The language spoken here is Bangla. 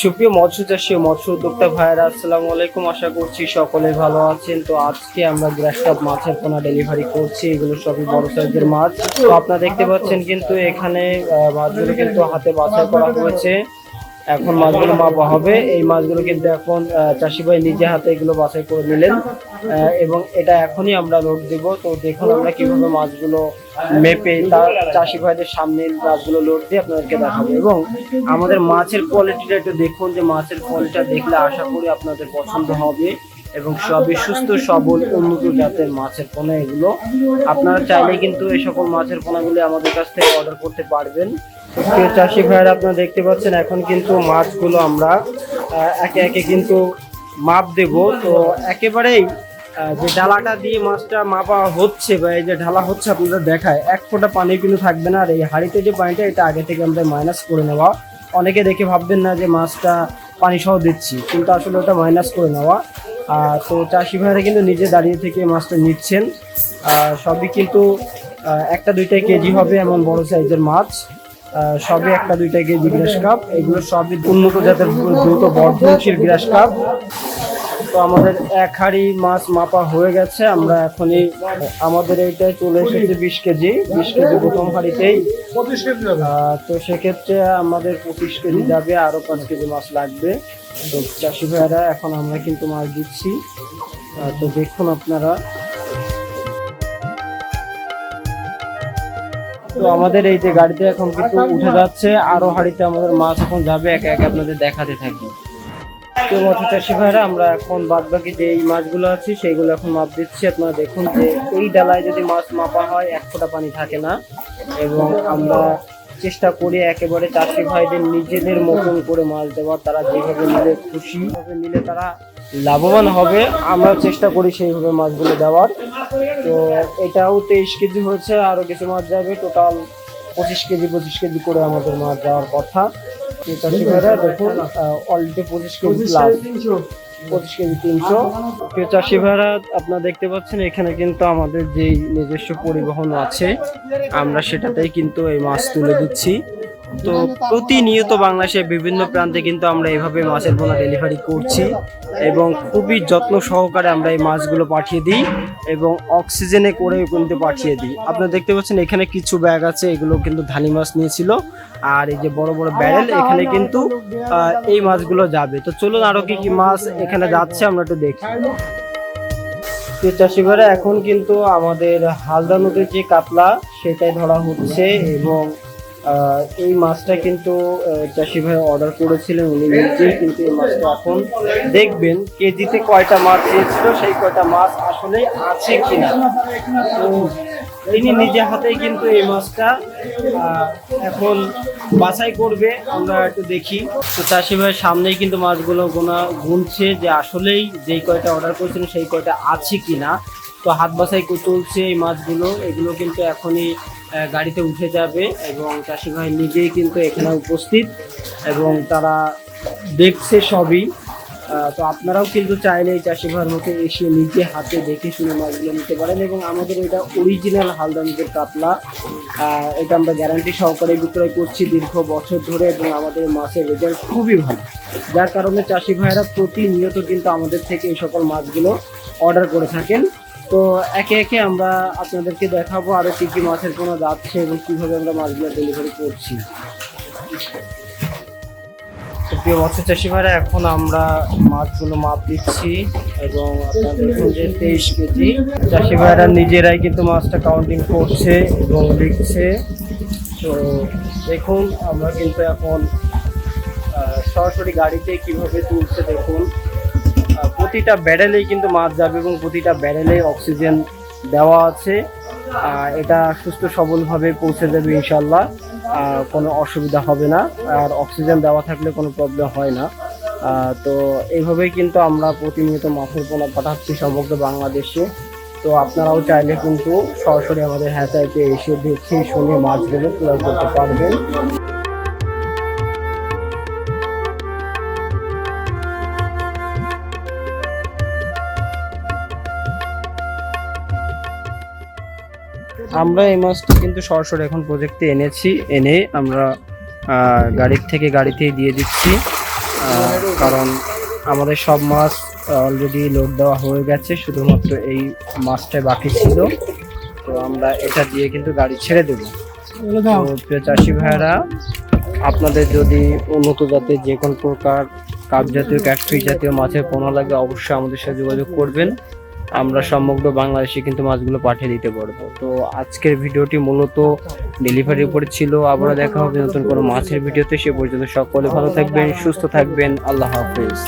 সুপ্রিয় মৎস্য চাষী মৎস্য উদ্যোক্তা ভাইয়েরা, আসসালামু আলাইকুম। আশা করছি সকলে ভালো আছেন। তো আজকে আমরা গ্রাস কাপ মাছের পোনা ডেলিভারি করছি। এগুলো সবই বড় সাইজের মাছ। তো আপনারা দেখতে পাচ্ছেন কিন্তু এখানে মাছগুলো কিন্তু হাতে বাছাই করা হয়েছে। এখন মাছগুলো মাপা হবে। এই মাছগুলো কিন্তু এখন চাষি ভাই নিজে হাতে এগুলো বাছাই করে নিলেন। এবং এটা এখনই আমরা লোড দেব। তো দেখুন আমরা কীভাবে মাছগুলো মেপে তার চাষি ভাইদের সামনে মাছগুলো লোড দিয়ে আপনাদেরকে দেখাবো। এবং আমাদের মাছের কোয়ালিটিটা একটু দেখুন, যে মাছের কোয়ালিটিটা দেখলে আশা করি আপনাদের পছন্দ হবে। এবং সবই সুস্থ, সবল, উন্নত জাতের মাছের পোনা এগুলো। আপনারা চাইলে কিন্তু এই সকল মাছের পোনাগুলি আমাদের কাছ থেকে অর্ডার করতে পারবেন। প্রিয় চাষি ভাইয়েরা, আপনারা দেখতে পাচ্ছেন এখন কিন্তু মাছগুলো আমরা একে একে কিন্তু মাপ দেব। তো একেবারেই যে ডালাটা দিয়ে মাছটা মাপা হচ্ছে বা এই যে ঢালা হচ্ছে আপনাদের দেখায়, এক ফোঁটা পানি কিন্তু থাকবে না। আর এই হাঁড়িতে যে পানিটা, এটা আগে থেকে আমরা মাইনাস করে নেওয়া। অনেকে দেখে ভাববেন না যে মাছটা পানি সহ দিচ্ছি, কিন্তু আসলে ওটা মাইনাস করে নেওয়া। তো চাষি ভাইরা কিন্তু নিজে দাঁড়িয়ে থেকে মাছটা নিচ্ছেন। সবই কিন্তু একটা দুইটা কেজি হবে এমন বড় সাইজের মাছ। সবই একটা দুইটা কেজি গ্রাস কাপ। এগুলো সবই উন্নত জাতের দ্রুত বর্ধনশীল গ্রাস কাপ। তো আমাদের এক হাঁড়ি মাছ মাপা হয়ে গেছে। আমরা এখনই আমাদের এইটাই চলে এসেছে বিশ কেজি। বিশ কেজি প্রথম হাঁড়িতেই। তো সেক্ষেত্রে আমাদের পঁচিশ কেজি যাবে আরও পাঁচ কেজি মাছ লাগবে। তো চাষি ভাইয়েরা এখন আমরা কিন্তু মাছ দিচ্ছি। তো দেখুন আপনারা। তো আমাদের এই যে গাড়িতে এখন কিন্তু উঠে যাচ্ছে আরও হাড়িতে আমাদের মাছ এখন যাবে একে একে আপনাদের দেখাতে থাকি। তো মৎস্য চাষি ভাইরা, আমরা এখন বাদ বাকি যে এই মাছগুলো আছে, সেইগুলো এখন মাপ দিচ্ছি। আপনারা দেখুন যে এই ডালায় যদি মাছ মাপা হয়, এক ফোঁটা পানি থাকে না। এবং আমরা চেষ্টা করি একেবারে চাষি ভাইদের নিজেদের মতন করে মাছ দেওয়ার। তারা যেভাবে নিলে খুশি ভাবে নিলে তারা লাভবান হবে। আমরা চেষ্টা করি সেইভাবে মাছগুলো দেওয়ার। তো এটাও তেইশ কেজি হয়েছে আরও কিছু মাছ যাবে। টোটাল পঁচিশ কেজি পঁচিশ কেজি করে আমাদের মাছ যাওয়ার কথা। তো দেখুন অলরেডি পঁচিশ কেজি প্লাস তিনশো। পঁচিশ কেজি তিনশো। প্রিয় চাষি ভাইরা আপনারা দেখতে পাচ্ছেন এখানে কিন্তু আমাদের যেই নিজস্ব পরিবহন আছে আমরা সেটাতেই কিন্তু এই মাছ তুলে দিচ্ছি। তো প্রতিনিয়ত বাংলাদেশের বিভিন্ন প্রান্তে কিন্তু আমরা এভাবে মাছের পোনা ডেলিভারি করছি এবং খুবই যত্ন সহকারে আমরা এই মাছগুলো পাঠিয়ে দিই এবং অক্সিজেনে করে কিন্তু পাঠিয়ে দিই। আপনারা দেখতে পাচ্ছেন এখানে কিছু ব্যাগ আছে, এগুলো কিন্তু ধানি মাছ নিয়েছিল। আর এই যে বড় বড় ব্যারেল এখানে কিন্তু এই মাছগুলো যাবে। তো চলুন আরও কি কি মাছ এখানে যাচ্ছে আমরা একটু দেখি। তো চাষি ভাইরা, এখন কিন্তু আমাদের হালদা নদীর যে কাতলা, সেটাই ধরা হচ্ছে এবং এই মাছটা কিন্তু চাষি ভাই অর্ডার করেছিলেন, উনি নিজেই কিন্তু এই মাছটা এখন দেখবেন, কেজিতে কয়টা মাছ চেয়েছিল সেই কয়টা মাছ আসলে আছে কিনা। তো তিনি নিজে হাতেই কিন্তু এই মাছটা এখন বাছাই করবে, আমরা একটু দেখি। তো চাষি ভাইয়ের সামনেই কিন্তু মাছগুলো গোনা গুনছে যে আসলেই যেই কয়টা অর্ডার করেছিলেন, সেই কয়টা আছে কিনা। তো হাত করে চলছে এই মাছগুলো। এগুলো কিন্তু এখনই গাড়িতে উঠে যাবে এবং চাষি ভাই নিজেই কিন্তু এখানে উপস্থিত এবং তারা দেখছে সবই। তো আপনারাও কিন্তু চাইলে এই চাষি ভাইয়ের মতো এসে নিজে হাতে দেখে শুনে মাছগুলো নিতে পারেন এবং আমাদের এটা অরিজিনাল হালদামদের কাতলা। এটা আমরা গ্যারান্টি সহকারে বিক্রয় করছি দীর্ঘ বছর ধরে এবং আমাদের মাছের রেজাল্ট খুবই ভালো। যার কারণে চাষি ভাইয়েরা প্রতিনিয়ত কিন্তু আমাদের থেকে এই সকল মাছগুলো অর্ডার করে থাকেন। তো একে একে আমরা আপনাদেরকে দেখাবো আরও কি কি মাছের কোনো যাচ্ছে এবং কীভাবে আমরা মাছগুলো ডেলিভারি করছি। প্রিয় মৎস্য চাষি ভাইরা এখন আমরা মাছগুলো মাপ দিচ্ছি এবং আপনারা দেখুন যে তেইশ কেজি চাষি ভাইরা নিজেরাই কিন্তু মাছটা কাউন্টিং করছে এবং লিখছে। তো দেখুন, আমরা কিন্তু এখন সরাসরি গাড়িতে কীভাবে তুলছে দেখুন। প্রতিটা ব্যারেলেই কিন্তু মাছ যাবে এবং প্রতিটা ব্যারেলে অক্সিজেন দেওয়া আছে। এটা সুস্থ সবলভাবে পৌঁছে যাবে ইনশাল্লাহ কোনো অসুবিধা হবে না। আর অক্সিজেন দেওয়া থাকলে কোনো প্রবলেম হয় না। তো এইভাবেই কিন্তু আমরা প্রতিনিয়ত মাছের পোনা পাঠাচ্ছি সমগ্র বাংলাদেশে। তো আপনারাও চাইলে কিন্তু সরাসরি আমাদের হ্যাচাইতে এসে দেখে শুনে মাছগুলো ক্রয় করতে পারবেন। আমরা এই মাছটা কিন্তু সরাসরি এখন প্রজেক্টে এনেছি। এনে আমরা গাড়ির থেকে গাড়িতেই দিয়ে দিচ্ছি। কারণ আমাদের সব মাছ অলরেডি লোড দেওয়া হয়ে গেছে। শুধুমাত্র এই মাছটাই বাকি ছিল। তো আমরা এটা দিয়ে কিন্তু গাড়ি ছেড়ে দেবো। প্রিয় চাষি ভাইরা আপনাদের যদি উন্নত জাতের যে কোনো প্রকার কাপ জাতীয় ক্যাটফিশ জাতীয় মাছের পোনা লাগে অবশ্যই আমাদের সাথে যোগাযোগ করবেন। আমরা সমগ্র বাংলাদেশে কিন্তু মাছগুলো পাঠিয়ে দিতে পারব। তো আজকের ভিডিওটি মূলত ডেলিভারির উপরে ছিল। আবারও দেখা হবে নতুন কোনো মাছের ভিডিওতে। সে পর্যন্ত সকলে ভালো থাকবেন, সুস্থ থাকবেন। আল্লাহ হাফেজ।